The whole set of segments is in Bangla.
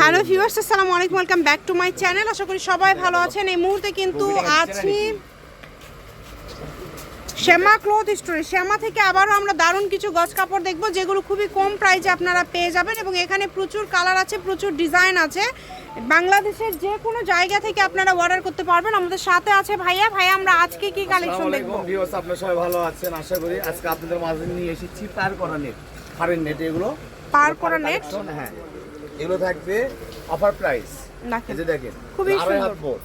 হ্যালো ভিউয়ার্স আসসালামু আলাইকুম welcome back to my channel. আশা করি সবাই ভালো আছেন। এই মুহূর্তে কিন্তু আছি শ্যামা ক্লথ স্টোরে। শ্যামা থেকে আবারও আমরা দারুণ কিছু গজ কাপড় দেখব যেগুলো খুবই কম প্রাইসে আপনারা পেয়ে যাবেন এবং এখানে প্রচুর কালার আছে প্রচুর ডিজাইন আছে। বাংলাদেশের যে কোনো জায়গা থেকে আপনারা অর্ডার করতে পারবেন। আমাদের সাথে আছে ভাইয়া। ভাইয়া আমরা আজকে কি কালেকশন দেখব? ভিউয়ার্স আপনারা সবাই ভালো আছেন? আশা করি আজকে আপনাদের মাঝে নিয়ে এসেছি পার করা নেট ফারেন নেট এগুলো? পার করা নেট হ্যাঁ। এগুলো থাকবে অফার প্রাইস এই যে দেখেন খুবই সুন্দর।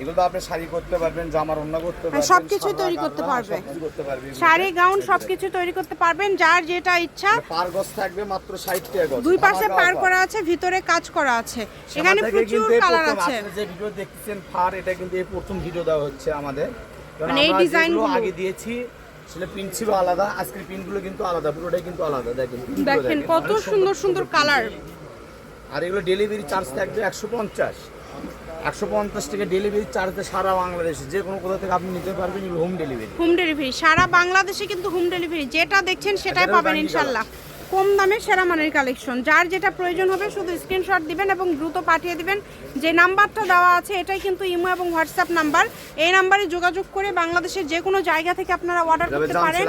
এগুলো আপনি শাড়ি করতে পারবেন জামার অন্য করতে পারবেন হ্যাঁ, সবকিছুই তৈরি করতে গামছা, পারবে। সবকিছু করতে পারবে শাড়ি গাউন সবকিছু তৈরি করতে পারবেন যার যেটা ইচ্ছা। পার গজ থাকবে মাত্র 60 টাকা গজ। দুই পাশে পার করা আছে ভিতরে কাজ করা আছে। এখানে প্রচুর কালার আছে। আপনি যে ভিডিও দেখতেছেন ফার এটা কিন্তু এই প্রথম ভিডিও দেওয়া হচ্ছে আমাদের। মানে এই আমরা design যেগুলো গুলো- আগে দিয়েছি সেটা প্রিন্ট ছিল আলাদা আজকের প্রিন্টগুলো কিন্তু আলাদা পুরোটাই কিন্তু আলাদা। দেখেন দেখেন কত সুন্দর সুন্দর কালার আর এগুলো ডেলিভারি চার্জ থাকবে একশো পঞ্চাশ। একশো পঞ্চাশ টাকা ডেলিভারি চার্জ সারা বাংলাদেশে। যে কোনো কোথা থেকে আপনি নিতে পারবেন হোম ডেলিভারি হোম ডেলিভারি সারা বাংলাদেশে কিন্তু হোম ডেলিভারি যেটা দেখছেন সেটাই পাবেন ইনশাল্লাহ। কম দামে সেরা মানের কালেকশন। যার যেটা প্রয়োজন হবে শুধু স্ক্রিনশট দিবেন এবং দ্রুত পাঠিয়ে দিবেন। যে নাম্বারটা দেওয়া আছে এটাই কিন্তু ইমো এবং হোয়াটসঅ্যাপ নাম্বার। এই নাম্বারে যোগাযোগ করে বাংলাদেশের যে কোনো জায়গা থেকে আপনারা অর্ডার করতে পারেন।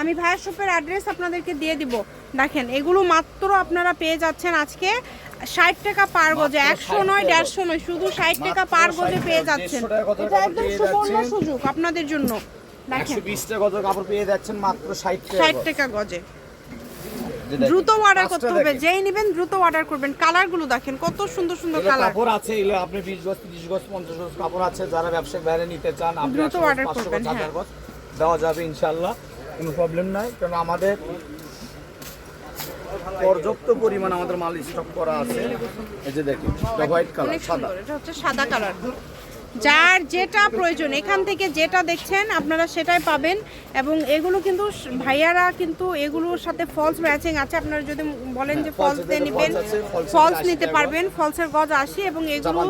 আমি ভাইয়ের শপের অ্যাড্রেস আপনাদেরকে দিয়ে দিব। দেখেন এগুলো মাত্র আপনারা পেয়ে যাচ্ছেন আজকে ষাট টাকা পার গজে একশো নয় দেড়শো নয় শুধু ষাট টাকা পার গজে পেয়ে যাচ্ছেন। এটা একদম সুবর্ণ সুযোগ আপনাদের জন্য। দেখেন। একশো বিশ টাকা কত কাপড় পেয়ে যাচ্ছেন মাত্র ষাট টাকা ষাট গজ। দ্রুত অর্ডার করতে হবে যেই নেবেন দ্রুত অর্ডার করবেন। কালারগুলো দেখেন কত সুন্দর সুন্দর কালার। কাপড় আছে এগুলো আপনি বিশ গজ তিরিশ গজ পঞ্চাশ গজ কাপড় আছে যারা ব্যবসায়িক বাইরে নিতে চান আপনি দ্রুত 100 গজ, order 500 গজ, করবেন, 1000 হ্যাঁ। দেওয়া যাবে ইনশাল্লাহ কোনো প্রবলেম নাই কারণ আমাদের পর্যাপ্ত পরিমাণ আমাদের মাল স্টক করা আছে। এই যে দেখুন হোয়াইট কালার সাদা। এটা হচ্ছে সাদা কালার যার যেটা প্রয়োজন এখান থেকে যেটা দেখছেন আপনারা সেটাই পাবেন এবং এগুলো কিন্তু ভাইয়ারা কিন্তু এগুলোর সাথে ফলস ম্যাচিং আছে। আপনারা যদি বলেন যে হ্যাঁ, ফলস দিয়ে নেবেন ফলস নিতে পারবেন ফলসের গজ আসি এবং এগুলো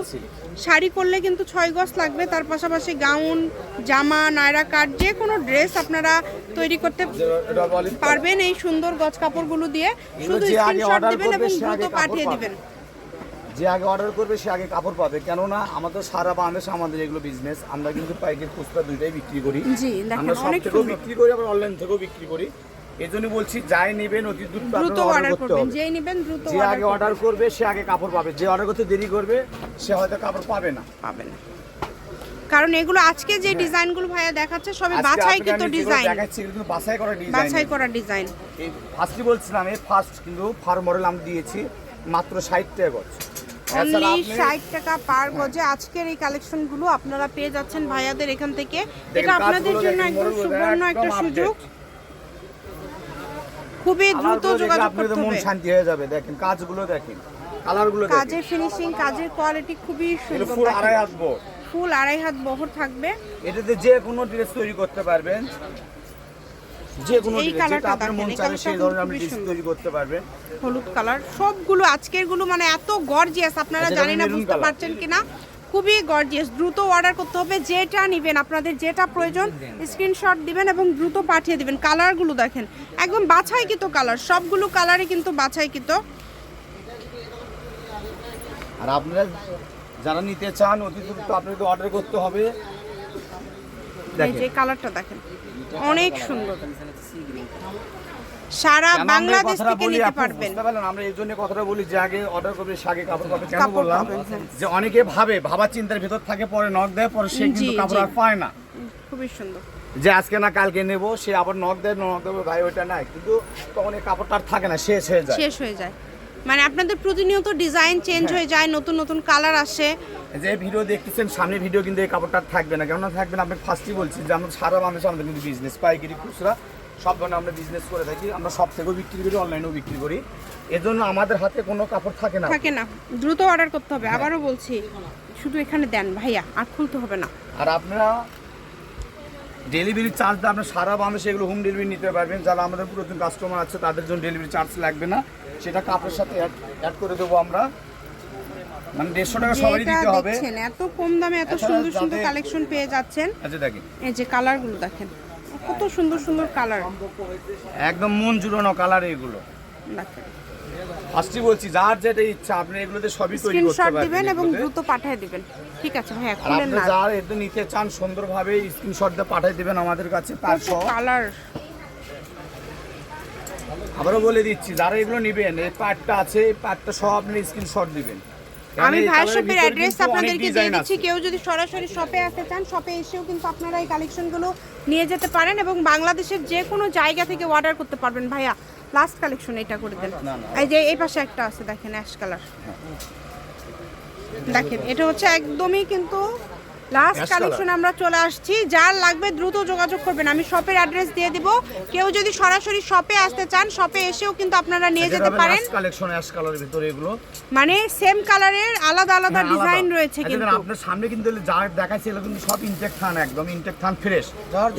শাড়ি করলে কিন্তু ছয় গজ লাগবে। তার পাশাপাশি গাউন জামা নায়রা কাট যে কোনো ড্রেস আপনারা তৈরি করতে যে-। পারবেন এই সুন্দর গজ কাপড়গুলো দিয়ে। শুধু স্ক্রিনশট দিবেন এবং দ্রুত পাঠিয়ে। দিবেন। যে আগে অর্ডার করবে সে আগে কাপড় পাবে। কেননা আমাদের সারা বাংলাদেশ আমাদের এগুলো বিজনেস আমরা কিন্তু পাইকারি খুচরা দুইটাই বিক্রি করি। আমরা সব থেকেও বিক্রি করি আবার অনলাইন থেকেও বিক্রি করি। এই জন্য বলছি যাই নেবেন অতি দ্রুত অর্ডার করবেন যেই নেবেন দ্রুত যে আগে অর্ডার করবে সে আগে কাপড় পাবে। যে অর্ডার করতে দেরি করবে সে হয়তো কাপড় পাবে না। পাবেন কারণ এগুলো আজকে যে ডিজাইনগুলো ভাইয়া দেখাচ্ছে আপনাকে আমি যেগুলো ডিজাইন দেখাচ্ছি কিন্তু বাছাই করা ডিজাইন বাছাই করা ডিজাইন এই ফার্স্টই বলছিলাম এই ফার্স্ট কিন্তু ফার মডেল আমি দিয়েছি মাত্র ষাট টাকা গজ। এছাড়া অনলি ষাট টাকা পার গজে আজকের এই কালেকশনগুলো আপনারা পেয়ে যাচ্ছেন ভাইয়াদের এখান থেকে। এটা আপনাদের জন্য একদম সুবর্ণ একটা সুযোগ। খুবই দ্রুত যোগাযোগ করতে মন হবে। শান্তি হয়ে যাবে দেখেন কাজগুলো দেখেন কালারগুলো দেখেন। কাজের ফিনিশিং কাজের কোয়ালিটি খুবই সুন্দর ফুল। আড়াই আসব ফুল আড়াই হাত বহর থাকবে। এটাতে যে কোনো ড্রেস তৈরি করতে পারবেন। যে কোনো এই কালারটা আপনার মন চাবে সেই ধরনের আপনি সুন্দর। তৈরি করতে পারবেন। হলুদ কালার সবগুলো আজকেরগুলো মানে এত গর্জিয়াস আপনারা আচ্ছা, জানি না বুঝতে পারছেন কিনা? খুবই গর্জিয়াস দ্রুত অর্ডার করতে হবে যেটা নেবেন আপনাদের যেটা প্রয়োজন স্ক্রিনশট দিবেন এবং দ্রুত পাঠিয়ে দিবেন। কালারগুলো দেখেন একদম বাছাইকৃত কালার সবগুলো কালারই কিন্তু বাছাইকৃত। আর আপনারা যারা নিতে চান অতি দ্রুত আপনাকে অর্ডার করতে হবে। যে কালারটা দেখেন অনেক সুন্দর। সারা বাংলাদেশ থেকে নিতে পারবেন? আমরা এই জন্য কথাটা বলি যে আগে অর্ডার করবে আগে কাপড় পাবে। কেন বললাম? হ্যাঁ। যে অনেকে ভাবে ভাবা চিন্তার ভিতর থাকে পরে নখ দেয় পরে সে কিন্তু কাপড় আর পায় না। খুবই সুন্দর। যে আজকে না কালকে নেব সে আবার নখ দেয় নখ দেবে ভাই ওইটা নাই। কিন্তু তখন এই কাপড়টা আর থাকে না শেষ হয়ে যায়। শেষ হয়ে যায়। মানে আপনাদের প্রতিনিয়ত ডিজাইন চেঞ্জ হ্যাঁ। হয়ে যায় নতুন নতুন কালার আসে। যে ভিডিও দেখতেছেন সামনে ভিডিও কিন্তু এই কাপড়টা আর থাকবে না। কেননা থাকবে না আপনি ফার্স্টই বলছি যে আমরা সারা মানুষ আমাদের কিন্তু বিজনেস পাইকারি খুচরা সব ধরনের আমরা বিজনেস করে থাকি। আমরা সব থেকেও বিক্রি করি অনলাইনেও বিক্রি করি। এজন্য আমাদের হাতে কোনো কাপড় থাকে না। থাকে না। দ্রুত অর্ডার করতে হবে। হ্যাঁ। আবারও বলছি শুধু এখানে দেন ভাইয়া আর খুলতে হবে না। আর আপনারা ডেলিভারি চার্জটা আপনার সারা বাংলাদেশে এগুলো হোম ডেলিভারি নিতে পারবেন। যারা আমাদের পুরাতন কাস্টমার আছে তাদের জন্য ডেলিভারি চার্জ লাগবে না। সেটা কাপড়ের সাথে অ্যাড করে দেবো আমরা। মানে দেড়শো টাকা সবারই দিতে হবে। এত কম দামে এত সুন্দর সুন্দর কালেকশন পেয়ে যাচ্ছেন। আচ্ছা দেখেন। এই যে কালারগুলো দেখেন কত সুন্দর সুন্দর কালার একদম মন জুড়ানো কালার এগুলো। ফার্স্টই বলছি যার যেটা ইচ্ছা আপনি এগুলোতে সবই তৈরি করতে স্ক্রিনশট পারবেন দিবেন এবং দ্রুত পাঠিয়ে দিবেন। ঠিক আছে আর খুলেন আপনি না। যার এতে নিতে চান সুন্দরভাবে স্ক্রিনশট দিয়ে পাঠিয়ে দিবেন আমাদের কাছে তার কালার আবারও বলে দিচ্ছি যারা এগুলো নেবেন এই পার্টটা আছে এই পার্টটা সব আপনি স্ক্রিনশট দিবেন। আমি ভাইয়ের শপের অ্যাড্রেস আপনাদেরকে দিয়ে দিচ্ছি। কেউ যদি সরাসরি শপে আসতে চান শপে এসেও কিন্তু আপনারা এই কালেকশনগুলো নিয়ে যেতে পারেন এবং বাংলাদেশের যে কোনো জায়গা থেকে অর্ডার করতে পারবেন। ভাইয়া লাস্ট কালেকশন এটা করে দেন। এই যে এই পাশে একটা আছে দেখেন অ্যাশ কালার দেখেন এটা হচ্ছে একদমই কিন্তু লাস্ট কালেকশন আমরা চলে আসছি। যার লাগবে দ্রুত যোগাযোগ করবেন। আমি শপের অ্যাড্রেস দিয়ে দিব। কেউ যদি সরাসরি শপে আসতে চান শপে এসেও কিন্তু আপনারা নিয়ে যেতে পারেন। collection অ্যাশ কালারের ভিতরে এগুলো। মানে সেম কালারের আলাদা আলাদা হ্যাঁ, ডিজাইন রয়েছে এই দেখেন, কিন্তু। আপনার সামনে কিন্তু যা দেখাচ্ছে এগুলো কিন্তু সব ইনটেক থান একদম ইনটেক থান ফ্রেশ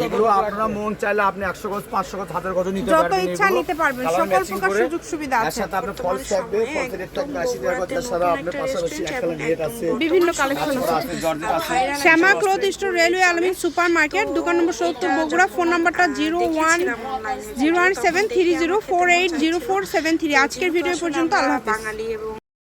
এগুলো আপনারা মন চাইলে আপনি একশো গজ পাঁচশো গজ হাজার গজ নিতে পারবেন যত ইচ্ছা নিতে পারবেন, সকল প্রকার সুযোগ সুবিধা আছে। সাথে আপনার ফলস থাকবে রেট থাকবে আশি টাকা গজ তাছাড়া আপনার পাশাপাশি একটা রেট আছে। বিভিন্ন কালেকশন আছে। আছে জর্জেট আছে। শ্যামা ক্লথ স্টোর, রেলওয়ে আলমিন সুপার মার্কেট দোকান নম্বর সত্তর, বগুড়া, ফোন নাম্বারটা zero one zero one seven three zero four eight zero four seven three. আজকের ভিডিও পর্যন্ত, আল্লাহ এবং